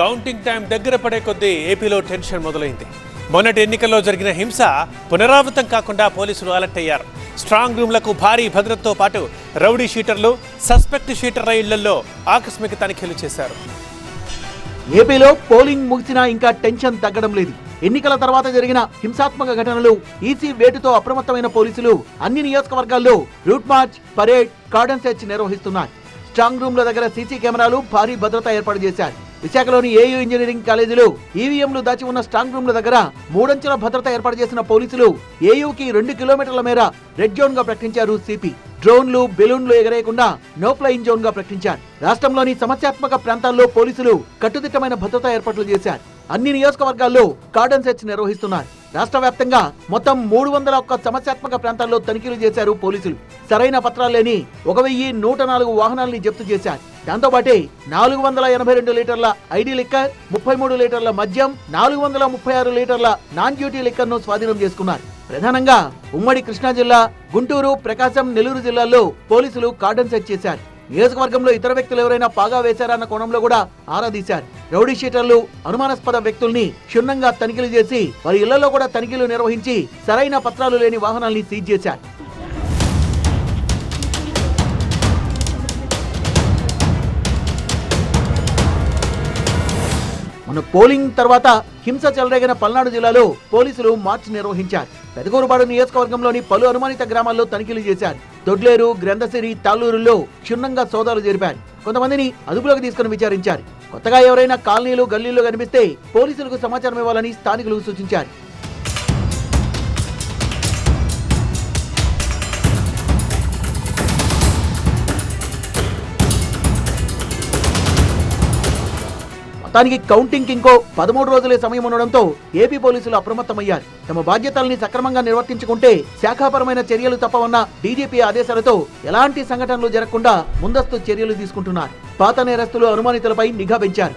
Counting time దగ్గర పడే కొద్దీ ఏపీలో టెన్షన్ మొదలైంది. మొన్నటి ఎన్నికల్లో జరిగిన హింస పునరావృతం కాకుండా పోలీసులు అలర్ట్ అయ్యారు. స్ట్రాంగ్ రూమ్లకు భారీ భద్రతతో పాటు రౌడీ షీటర్లు సస్పెక్ట్ షీటర్ల ఇళ్ళలో ఆకస్మిక తనిఖీలు చేశారు. ఏపీలో పోలింగ్ ముగిసినా ఇంకా టెన్షన్ తగ్గడం లేదు. ఎన్నికల తర్వాత జరిగిన హింసాత్మక ఘటనలు ఈసీ వేటుతో అప్రమత్తమైన పోలీసులు అన్ని నియోజకవర్గాల్లో route march parade cordon search నిర్వహిస్తున్నారు స్ట్రాంగ్ రూమ్ల దగ్గర సీసీ కెమెరాలు భారీ భద్రత ఏర్పాటు చేశారు విశాఖలోని ఏయూ ఇంజనీరింగ్ కాలేజీలో ఈవీఎంలు దాచి ఉన్న స్ట్రాంగ్ రూమ్ల దగ్గర మూడంచెల భద్రత ఏర్పాటు చేసిన పోలీసులు ఏయూకి రెండు కిలోమీటర్ల మేర రెడ్ జోన్గా ప్రకటించారు సిపి. డ్రోన్లు బెలూన్లు ఎగరేయకుండా నో ఫ్లయింగ్ జోన్గా ప్రకటించారు. రాష్ట్రంలోని సమస్యాత్మక ప్రాంతాల్లో పోలీసులు కట్టుదిట్టమైన భద్రతా ఏర్పాట్లు చేశారు. అన్ని నియోజకవర్గాల్లో కార్డన్ సెర్చ్ నిర్వహిస్తున్నారు. రాష్ట్ర వ్యాప్తంగా మొత్తం మూడు వందల ఒక్క సమస్యాత్మక ప్రాంతాల్లో తనిఖీలు చేశారు పోలీసులు. సరైన పత్రాలు లేని ఒక వెయ్యి నూట నాలుగు వాహనాల్ని జప్తు చేశారు. దాంతోపాటే నాలుగు వందల ఎనభై రెండు లీటర్ల ఐడి లిక్కర్ ముప్పై మూడు లీటర్ల మద్యం నాలుగు వందల ముప్పై ఆరు లీటర్ల నాన్ డ్యూటీ లిక్కర్ను స్వాధీనం చేసుకున్నారు. ప్రధానంగా ఉమ్మడి కృష్ణా జిల్లా గుంటూరు ప్రకాశం నెల్లూరు జిల్లాల్లో పోలీసులు కార్డన్ సెట్ చేశారు. నియోజకవర్గంలో ఇతర వ్యక్తులు ఎవరైనా పాగా వేశారన్న కోణంలో కూడా ఆరా తీశారు. రౌడీ షీటర్లు అనుమానాస్పద వ్యక్తుల్ని క్షుణ్ణంగా తనిఖీలు చేసి వారి ఇళ్ళలో కూడా తనిఖీలు నిర్వహించి సరైన పత్రాలు లేని వాహనాల్ని సీజ్ చేశారు. మన పోలింగ్ తర్వాత హింస చెలరేగిన పల్నాడు జిల్లాలో పోలీసులు మార్చ్ నిర్వహించారు. పెదకూరుపాడు నియోజకవర్గంలోని పలు అనుమానిత గ్రామాల్లో తనిఖీలు చేశారు. దొడ్లేరు గ్రంథసిరి తాళ్ళూరులో క్షుణ్ణంగా సోదాలు జరిపారు. కొంతమందిని అదుపులోకి తీసుకుని విచారించారు. కొత్తగా ఎవరైనా కాలనీలు గల్లీలు కనిపిస్తే పోలీసులకు సమాచారం ఇవ్వాలని స్థానికులు సూచించారు. మొత్తానికి కౌంటింగ్ ఇంకో పదమూడు రోజులే సమయం ఉండడంతో ఏపీ పోలీసులు అప్రమత్తమయ్యారు. తమ బాధ్యతల్ని సక్రమంగా నిర్వర్తించుకుంటే శాఖాపరమైన చర్యలు తప్పవన్న డీజీపీ ఆదేశాలతో ఎలాంటి సంఘటనలు జరగకుండా ముందస్తు చర్యలు తీసుకుంటున్నారు. పాత నేరస్తులు అనుమానితులపై నిఘా పెంచారు.